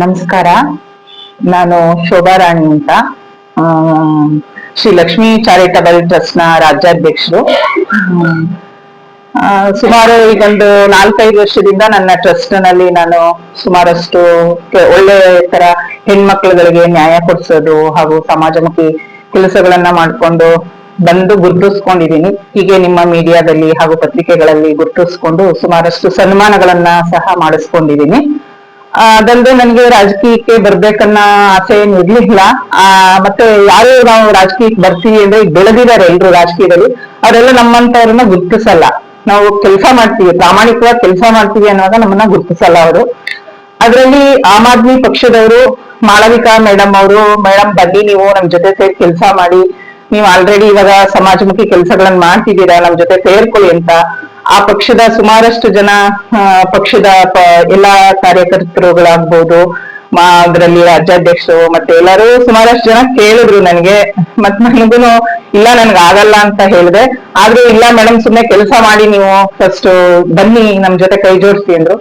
ನಮಸ್ಕಾರ. ನಾನು ಶೋಭಾ ರಾಣಿ ಅಂತ. ಶ್ರೀ ಲಕ್ಷ್ಮೀ ಚಾರಿಟಬಲ್ ಟ್ರಸ್ಟ್ನ ರಾಜ್ಯಾಧ್ಯಕ್ಷರು ಸುಮಾರು ಈಗೊಂದು ನಾಲ್ಕೈದು ವರ್ಷದಿಂದ ನನ್ನ ಟ್ರಸ್ಟ್ನಲ್ಲಿ ನಾನು ಸುಮಾರಷ್ಟು ಒಳ್ಳೆ ತರ ಹೆಣ್ಮಕ್ಳುಗಳಿಗೆ ನ್ಯಾಯ ಕೊಡಿಸೋದು ಹಾಗೂ ಸಮಾಜಮುಖಿ ಕೆಲಸಗಳನ್ನ ಮಾಡ್ಕೊಂಡು ಬಂದು ಗುರುತಿಸ್ಕೊಂಡಿದ್ದೀನಿ. ಹೀಗೆ ನಿಮ್ಮ ಮೀಡಿಯಾದಲ್ಲಿ ಹಾಗೂ ಪತ್ರಿಕೆಗಳಲ್ಲಿ ಗುರುತಿಸ್ಕೊಂಡು ಸುಮಾರಷ್ಟು ಸನ್ಮಾನಗಳನ್ನ ಸಹ ಮಾಡಿಸ್ಕೊಂಡಿದೀನಿ ಆ, ಅದಲ್ಲದೆ ನನಗೆ ರಾಜಕೀಯಕ್ಕೆ ಬರ್ಬೇಕನ್ನ ಆಸೆ ಏನ್ ಇರ್ಲಿಲ್ಲ. ಆ, ಮತ್ತೆ ಯಾರು ನಾವು ರಾಜಕೀಯಕ್ಕೆ ಬರ್ತೀವಿ ಅಂದ್ರೆ ಈಗ ಬೆಳೆದಿದ್ದಾರೆ ಎಲ್ರು ರಾಜಕೀಯದಲ್ಲಿ, ಅವರೆಲ್ಲ ನಮ್ಮಂತವ್ರನ್ನ ಗುರ್ತಿಸಲ್ಲ. ನಾವು ಕೆಲಸ ಮಾಡ್ತೀವಿ, ಪ್ರಾಮಾಣಿಕವಾಗಿ ಕೆಲಸ ಮಾಡ್ತೀವಿ ಅನ್ನುವಾಗ ನಮ್ಮನ್ನ ಗುರುತಿಸಲ್ಲ ಅವರು. ಅದರಲ್ಲಿ ಆಮ್ ಆದ್ಮಿ ಪಕ್ಷದವರು, ಮಾಳವಿಕಾ ಮೇಡಮ್ ಅವರು, ಮೇಡಮ್, ಬನ್ನಿ ನೀವು, ನಮ್ ಜೊತೆ ಸೇರಿ ಕೆಲಸ ಮಾಡಿ. ನೀವು ಆಲ್ರೆಡಿ ಇವಾಗ ಸಮಾಜಮುಖಿ ಕೆಲಸಗಳನ್ನ ಮಾಡ್ತಿದ್ದೀರಾ, ನಮ್ ಜೊತೆ ಸೇರ್ಕೊಳ್ಳಿ ಅಂತ ಆ ಪಕ್ಷದ ಸುಮಾರಷ್ಟು ಜನ ಪಕ್ಷದ ಎಲ್ಲಾ ಕಾರ್ಯಕರ್ತರುಗಳಾಗ್ಬೋದು ಅದರಲ್ಲಿ ರಾಜ್ಯಾಧ್ಯಕ್ಷರು, ಮತ್ತೆ ಎಲ್ಲರೂ ಸುಮಾರಷ್ಟು ಜನ ಕೇಳಿದ್ರು ನನಗೆ. ಮತ್ ನನಗೂನು ಇಲ್ಲ, ನನ್ಗೆ ಆಗಲ್ಲ ಅಂತ ಹೇಳಿದೆ. ಆದ್ರೂ ಇಲ್ಲ ಮೇಡಮ್ ಸುಮ್ನೆ ಕೆಲಸ ಮಾಡಿ ನೀವು ಫಸ್ಟ್ ಬನ್ನಿ, ನಮ್ ಜೊತೆ ಕೈ ಜೋಡಿಸಿ ಅಂದ್ರು.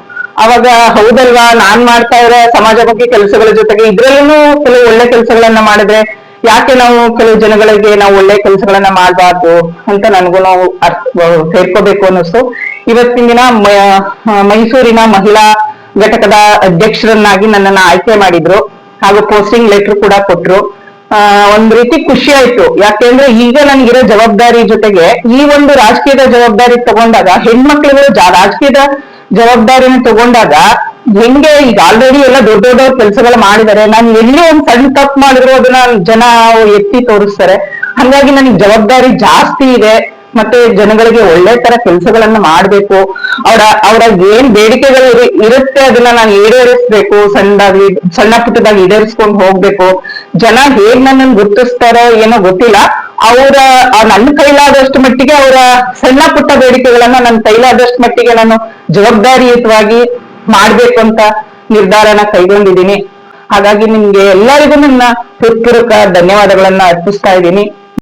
ಅವಾಗ ಹೌದಲ್ವಾ, ನಾನ್ ಮಾಡ್ತಾ ಇರೋ ಸಮಾಜ ಬಗ್ಗೆ ಕೆಲಸಗಳ ಜೊತೆಗೆ ಇದ್ರಲ್ಲೂ ಕೆಲವು ಒಳ್ಳೆ ಕೆಲಸಗಳನ್ನ ಮಾಡಿದ್ರೆ ಯಾಕೆ ನಾವು ಕೆಲವು ಜನಗಳಿಗೆ ನಾವು ಒಳ್ಳೆ ಕೆಲಸಗಳನ್ನ ಮಾಡಬಾರ್ದು ಅಂತ ನನಗೂ ನಾವು ಅರ್ಥ ಸೇರ್ಕೋಬೇಕು ಅನ್ನಿಸ್ತು. ಇವತ್ತಿನ ದಿನ ಮೈಸೂರಿನ ಮಹಿಳಾ ಘಟಕದ ಅಧ್ಯಕ್ಷರನ್ನಾಗಿ ನನ್ನನ್ನ ಆಯ್ಕೆ ಮಾಡಿದ್ರು. ಹಾಗೂ ಪೋಸ್ಟಿಂಗ್ ಲೆಟರ್ ಕೂಡ ಕೊಟ್ರು. ಒಂದ್ ರೀತಿ ಖುಷಿ ಆಯ್ತು. ಯಾಕೆಂದ್ರೆ ಈಗ ನನ್ಗಿರೋ ಜವಾಬ್ದಾರಿ ಜೊತೆಗೆ ಈ ಒಂದು ರಾಜಕೀಯದ ಜವಾಬ್ದಾರಿ ತಗೊಂಡಾಗ ಹೆಣ್ಮಕ್ಳುಗಳು ರಾಜಕೀಯದ ಜವಾಬ್ದಾರಿನ ತಗೊಂಡಾಗ ಹೆಂಗೆ ಈಗ ಆಲ್ರೆಡಿ ಎಲ್ಲ ದೊಡ್ಡ ದೊಡ್ಡ ಕೆಲಸಗಳು ಮಾಡಿದ್ದಾರೆ ನಾನು ಎಲ್ಲಿ ಒಂದ್ ಸಣ್ಣ ತಪ್ಪು ಮಾಡಿದ್ರು ಅದನ್ನ ಜನ ಎತ್ತಿ ತೋರಿಸ್ತಾರೆ. ಹಂಗಾಗಿ ನನಗೆ ಜವಾಬ್ದಾರಿ ಜಾಸ್ತಿ ಇದೆ. ಮತ್ತೆ ಜನಗಳಿಗೆ ಒಳ್ಳೆ ತರ ಕೆಲಸಗಳನ್ನ ಮಾಡ್ಬೇಕು. ಅವರ ಅವರ ಏನ್ ಬೇಡಿಕೆಗಳು ಇರು- ಇರುತ್ತೆ ಅದನ್ನ ನಾನು ಈಡೇರಿಸ್ಬೇಕು. ಸಣ್ಣದಾಗಿ ಸಣ್ಣ ಪುಟ್ಟದಾಗಿ ಈಡೇರಿಸ್ಕೊಂಡು ಹೋಗ್ಬೇಕು. ಜನ ಹೇಗ್ ನನ್ನನ್ನು ಗುರುತಿಸ್ತಾರೋ ಏನೋ ಗೊತ್ತಿಲ್ಲ. ಅವರ ನನ್ನ ಕೈಲಾದಷ್ಟು ಮಟ್ಟಿಗೆ ಅವರ ಸಣ್ಣ ಪುಟ್ಟ ಬೇಡಿಕೆಗಳನ್ನ ನನ್ನ ಕೈಲಾದಷ್ಟು ಮಟ್ಟಿಗೆ ನಾನು ಜವಾಬ್ದಾರಿಯುತವಾಗಿ ಮಾಡ್ಬೇಕು ಅಂತ ನಿರ್ಧಾರನ ಕೈಗೊಂಡಿದ್ದೀನಿ. ಹಾಗಾಗಿ ನಿಮ್ಗೆ ಎಲ್ಲರಿಗೂ ನನ್ನ ಹೃತ್ಪೂರ್ವಕ ಧನ್ಯವಾದಗಳನ್ನ ಅರ್ಪಿಸ್ತಾ ಇದ್ದೀನಿ.